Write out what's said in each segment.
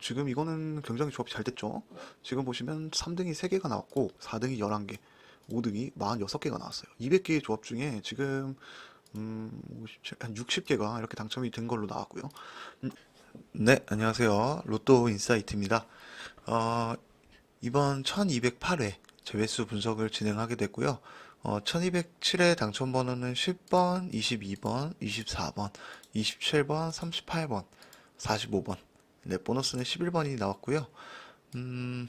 지금 이거는 굉장히 조합이 잘 됐죠. 지금 보시면 3등이 3개가 나왔고 4등이 11개, 5등이 46개가 나왔어요. 200개의 조합 중에 지금 음, 57, 한 60개가 이렇게 당첨이 된 걸로 나왔고요. 음, 네, 안녕하세요. 로또 인사이트입니다. 어, 이번 1208회 제외수 분석을 진행하게 됐고요. 어, 1207회 당첨 번호는 10번, 22번, 24번, 27번, 38번, 45번. 네, 보너스는 11번이 나왔고요. 음,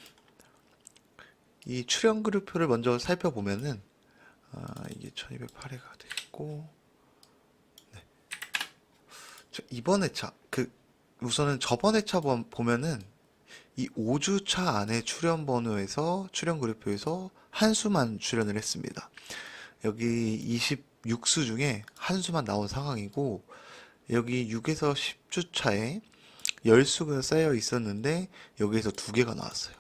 이 출연 그룹표를 먼저 살펴보면은 아, 이게 1208회가 되겠고 네. 저 이번 회차 그 우선은 저번 회차 보- 보면은 이 5주차 안에 출연 번호에서 출연 그룹표에서 한 수만 출연을 했습니다. 여기 26수 중에 한 수만 나온 상황이고 여기 6에서 10주차에 10수가 쌓여 있었는데 여기에서 두 개가 나왔어요.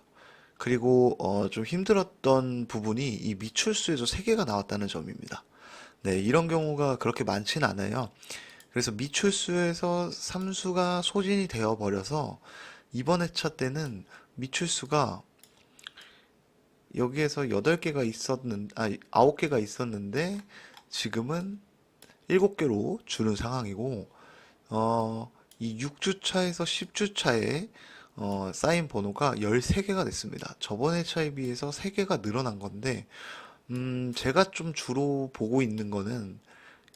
그리고 어, 좀 힘들었던 부분이 이 미출수에서 세 개가 나왔다는 점입니다. 네, 이런 경우가 그렇게 많진 않아요. 그래서 미출수에서 3수가 소진이 되어 버려서 이번 회차 때는 미출수가 여기에서 8개가 있었는, 아, 9개가 있었는데 지금은 7개로 줄은 상황이고, 어, 이 6주차에서 10주차에 어, 쌓인 번호가 13개가 됐습니다. 저번 회차에 비해서 3개가 늘어난 건데, 음, 제가 좀 주로 보고 있는 거는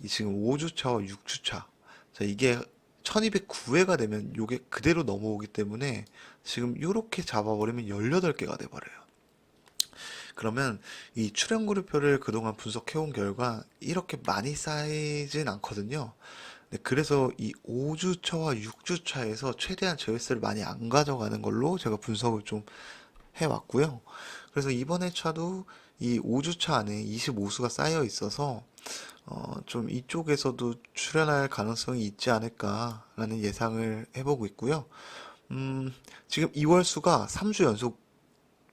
이 지금 5주차와 6주차. 자, 이게 1209회가 되면 요게 그대로 넘어오기 때문에 지금 요렇게 잡아버리면 18개가 돼버려요. 그러면 이 출연 그룹표를 그동안 분석해온 결과 이렇게 많이 쌓이진 않거든요. 네, 그래서 이 5주차와 6주차에서 최대한 제외수를 많이 안 가져가는 걸로 제가 분석을 좀 해왔고요. 그래서 이번 회차도 이 5주차 안에 25수가 쌓여 있어서 어, 좀 이쪽에서도 출연할 가능성이 있지 않을까라는 예상을 해보고 있고요. 음, 지금 2월 수가 3주 연속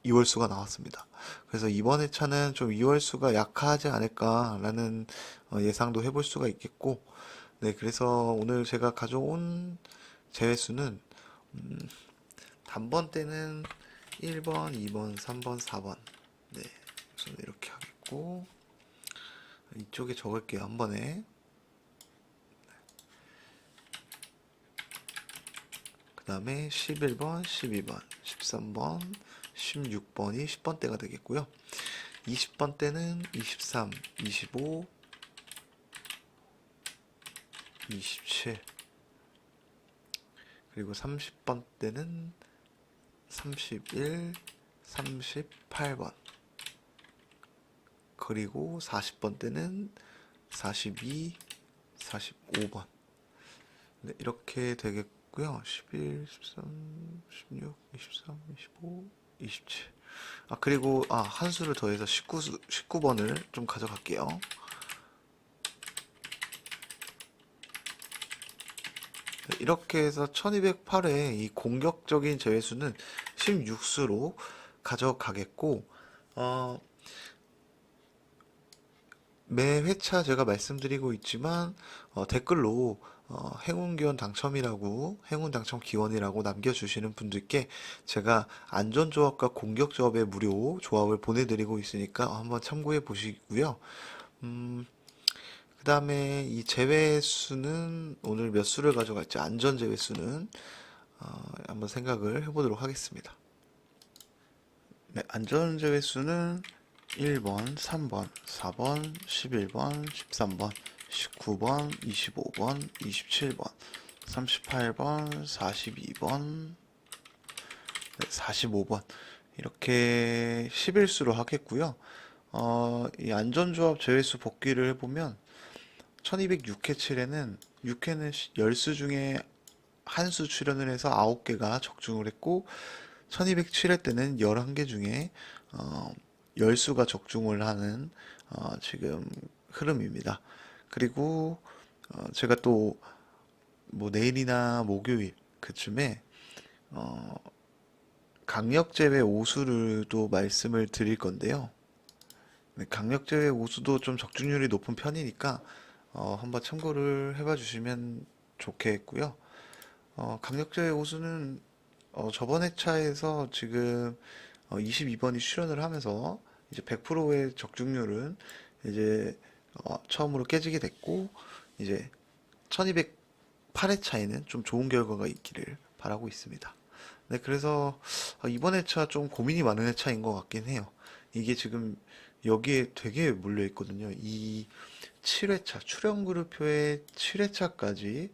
2월 수가 나왔습니다. 그래서 이번 회차는 좀 2월 수가 약하지 않을까라는 어, 예상도 해볼 수가 있겠고, 네, 그래서 오늘 제가 가져온 제외수는 음, 단번 때는 1번, 2번, 3번, 4번. 네, 우선 이렇게 하겠고, 이쪽에 적을게요, 한 번에. 그 다음에 11번, 12번, 13번, 16번이 10번 대가 되겠고요. 20번 대는 23, 25, 27. 그리고 30번 대는 31, 38번. 그리고 40번 대는 42, 45번. 네, 이렇게 되겠고요. 11, 13, 16, 23, 25, 27. 아, 그리고, 아, 한 수를 더해서 19수, 19번을 좀 가져갈게요. 이렇게 해서 1208회 이 공격적인 제외수는 16수로 가져가겠고, 어, 매 회차 제가 말씀드리고 있지만 어, 댓글로 어, 행운 기원 당첨이라고 행운 당첨 기원이라고 남겨주시는 분들께 제가 안전 조합과 공격 조합의 무료 조합을 보내드리고 있으니까 한번 참고해 보시고요. 음, 그 다음에 이 제외수는 오늘 몇 수를 가져갈지 안전 제외수는 어, 한번 생각을 해보도록 하겠습니다. 네, 안전 제외수는 1번, 3번, 4번, 11번, 13번, 19번, 25번, 27번, 38번, 42번, 45번. 이렇게 11수로 하겠고요. 어, 이 안전조합 제외수 복귀를 해보면 1206회 7회는 6회는 10수 중에 한 수 출연을 해서 9개가 적중을 했고 1207회 때는 11개 중에 어, 10수가 적중을 하는 어, 지금 흐름입니다. 그리고 어, 제가 또 뭐 내일이나 목요일 그쯤에 어, 강력 제외 오수를 또 말씀을 드릴 건데요. 네, 강력 제외 오수도 좀 적중률이 높은 편이니까 어, 한번 참고를 해봐 주시면 좋겠고요. 어, 강력제외 오수는 어, 저번 회차에서 지금 어, 22번이 출연을 하면서 이제 100%의 적중률은 이제 어, 처음으로 깨지게 됐고 이제 1208회 차에는 좀 좋은 결과가 있기를 바라고 있습니다. 네, 그래서 어, 이번 회차 좀 고민이 많은 회차인 것 같긴 해요. 이게 지금 여기에 되게 몰려 있거든요. 이 7회차, 출연그룹표의 7회차까지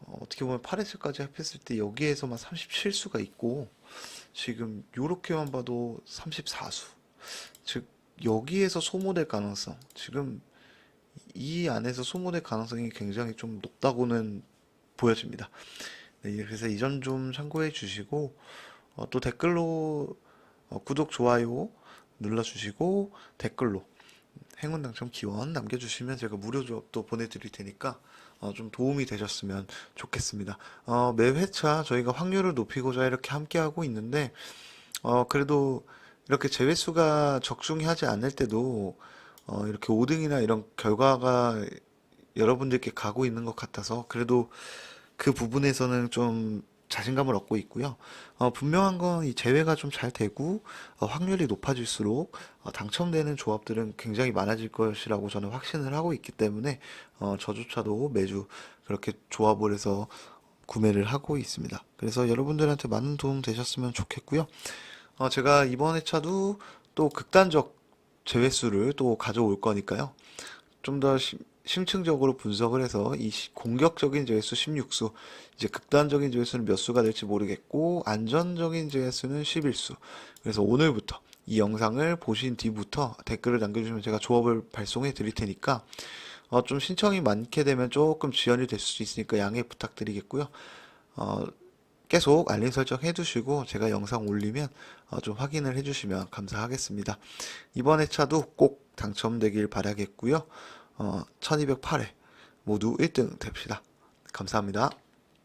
어, 어떻게 보면 8회차까지 합했을 때 여기에서만 37수가 있고 지금 요렇게만 봐도 34수. 즉 여기에서 소모될 가능성. 지금 이 안에서 소모될 가능성이 굉장히 좀 높다고는 보여집니다. 네, 그래서 이 점 좀 참고해 주시고 어, 또 댓글로 어, 구독, 좋아요 눌러주시고 댓글로 행운 당첨 기원 남겨주시면 제가 무료 조합도 보내드릴 테니까 어, 좀 도움이 되셨으면 좋겠습니다. 어, 매 회차 저희가 확률을 높이고자 이렇게 함께 하고 있는데 어, 그래도 이렇게 제외수가 적중하지 않을 때도 어, 이렇게 5등이나 이런 결과가 여러분들께 가고 있는 것 같아서 그래도 그 부분에서는 좀 자신감을 얻고 있고요. 어, 분명한 건이 재회가 좀 잘 되고 어, 확률이 높아질수록 어, 당첨되는 조합들은 굉장히 많아질 것이라고 저는 확신을 하고 있기 때문에 어, 저조차도 매주 그렇게 조합을 해서 구매를 하고 있습니다. 그래서 여러분들한테 많은 도움 되셨으면 좋겠고요. 어, 제가 이번 회차도 또 극단적 제외수를 또 가져올 거니까요. 좀더 심층적으로 분석을 해서 이 시- 공격적인 제외수 16수, 이제 극단적인 제외수는 몇 수가 될지 모르겠고, 안전적인 제외수는 11수. 그래서 오늘부터 이 영상을 보신 뒤부터 댓글을 남겨주시면 제가 조합을 발송해 드릴 테니까, 어, 좀 신청이 많게 되면 조금 지연이 될 수 있으니까 양해 부탁드리겠고요. 어, 계속 알림 설정 해두시고 제가 영상 올리면 어, 좀 확인을 해주시면 감사하겠습니다. 이번 회차도 꼭 당첨되길 바라겠고요. 어, 1208회 모두 1등 됩시다. 감사합니다.